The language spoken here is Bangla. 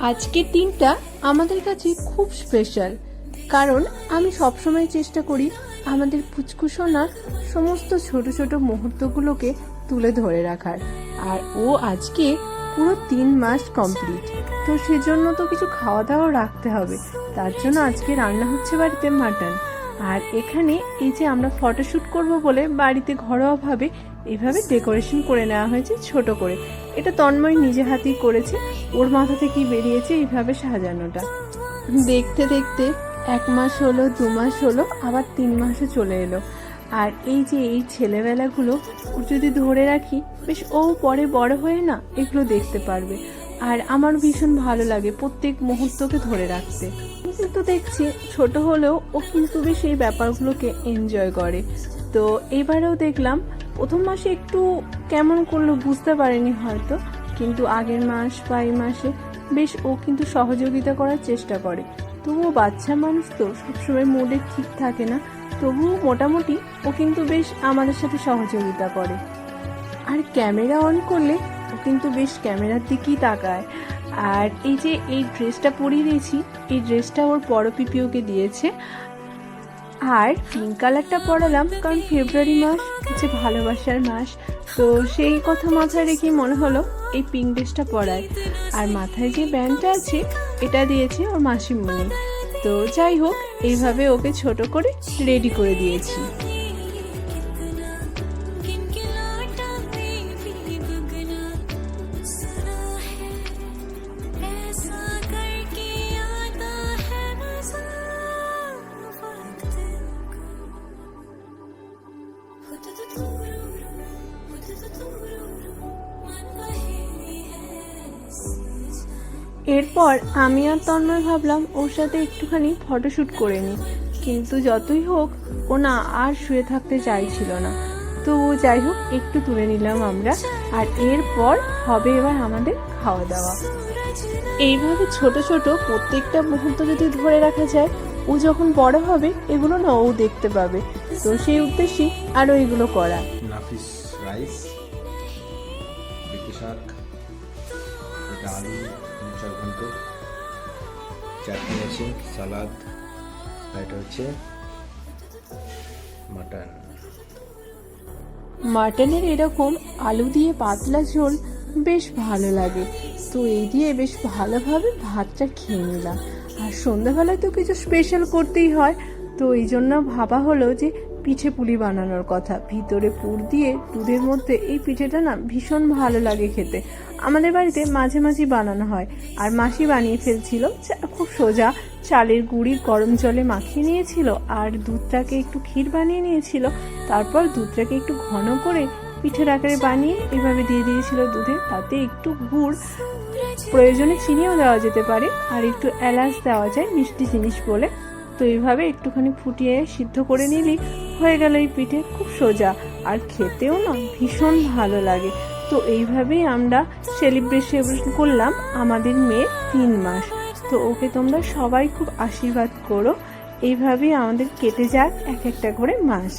আজকের দিনটা আমাদের কাছে খুব স্পেশাল কারণ আমি সবসময় চেষ্টা করি আমাদের পুচকুসোনার সমস্ত ছোট ছোট মুহূর্তগুলোকে তুলে ধরে রাখার। আর ও আজকে পুরো তিন মাস কমপ্লিট তো সেজন্য তো কিছু খাওয়া দাওয়া রাখতে হবে। তার জন্য আজকে রান্না হচ্ছে বাড়িতে মাটন আর এখানে এই যে আমরা ফটোশ্যুট করব বলে বাড়িতে ঘরোয়াভাবে এভাবে ডেকোরেশন করে নেওয়া হয়েছে ছোট করে। এটা তন্ময় নিজে হাতেই করেছে। ওর মাথা থেকেই বেরিয়েছে এইভাবে সাজানোটা। দেখতে দেখতে এক মাস হলো, দু মাস হলো, আবার তিন মাসও চলে এলো। আর এই যে এই ছেলেবেলাগুলো যদি ধরে রাখি, বেশ ও পরে বড় হয়ে না, এগুলো দেখতে পারবে। আর আমার ভীষণ ভালো লাগে প্রত্যেক মুহূর্তকে ধরে রাখতে। কিন্তু দেখছি, ছোট হলেও ও কিন্তু বেশ এই ব্যাপারগুলোকে এনজয় করে। তো এবারেও দেখলাম, প্রথম মাসে একটু কেমন করল বুঝতে পারেনি হয়তো, কিন্তু আগের মাস বা এই মাসে বেশ ও কিন্তু সহযোগিতা করার চেষ্টা করে। তবুও বাচ্চা মানুষ তো সবসময় মুডে ঠিক থাকে না, তবুও মোটামুটি ও কিন্তু বেশ আমাদের সাথে সহযোগিতা করে। আর ক্যামেরা অন করলে ও কিন্তু বেশ ক্যামেরার দিকেই তাকায়। আর এই যে এই ড্রেসটা পরিয়ে দিয়েছি, এই ড্রেসটা ওর বড় পিপিওকে দিয়েছে। আর পিঙ্ক কালারটা পরালাম, কারণ ফেব্রুয়ারি মাস, হচ্ছে ভালোবাসার মাস, তো সেই কথা মাথায় রেখে মনে হলো এই পিঙ্ক ড্রেসটা পরায়। আর মাথায় যে ব্যান্ডটা আছে, এটা দিয়েছে ওর মাসিমণি। তো যাই হোক, এইভাবে ওকে ছোট করে রেডি করে দিয়েছি। এরপর আমি আর তন্ময় ভাবলাম ওর সাথে একটুখানি ফটোশ্যুট করে নিই। কিন্তু যতই হোক, ও না আর শুয়ে থাকতে চাইছিল না। তো যাই হোক, একটু তুলে নিলাম আমরা আর এরপর হবে এবার আমাদের খাওয়া দাওয়া। এইভাবে ছোট ছোট প্রত্যেকটা মুহূর্ত যদি ধরে রাখা যায়, ও যখন বড় হবে, এগুলো না ও দেখতে পাবে। তো সেই উদ্দেশ্যেই আরও এগুলো করা। রাইস ঘন্ট, চাটনি আছে, সালাদ, এটা হচ্ছে মাটন। মাটনের এরকম আলু দিয়ে পাতলা ঝোল বেশ ভালো লাগে। তো এই দিয়ে বেশ ভালোভাবে ভাতটা খেয়ে নিলাম। আর সন্ধ্যাবেলায় তো কিছু স্পেশাল করতেই হয়। তো এই জন্য ভাবা হলো যে পিঠে পুলি বানানোর কথা। ভিতরে পুর দিয়ে দুধের মধ্যে এই পিঠেটা না ভীষণ ভালো লাগে খেতে। আমাদের বাড়িতে মাঝে মাঝে বানানো হয়। আর মাসি বানিয়ে ফেলছিল খুব সোজা। চালের গুঁড়ি গরম জলে মাখিয়ে নিয়েছিল আর দুধটাকে একটু ক্ষীর বানিয়ে নিয়েছিল। তারপর দুধটাকে একটু ঘন করে পিঠের আকারে বানিয়ে এভাবে দিয়ে দিয়েছিল দুধে। তাতে একটু গুড়, প্রয়োজনে চিনিও দেওয়া যেতে পারে। আর একটু এলাচ দেওয়া যায়, মিষ্টি জিনিস বলে। তো এইভাবে একটুখানি ফুটিয়ে সিদ্ধ করে নিলেই হয়ে গেল এই পিঠে, খুব সোজা। আর খেতেও না ভীষণ ভালো লাগে। তো এইভাবেই আমরা সেলিব্রেশন করলাম আমাদের মেয়ে তিন মাস। তো ওকে তোমরা সবাই খুব আশীর্বাদ করো। এইভাবেই আমাদের কেটে যাক এক একটা করে মাস।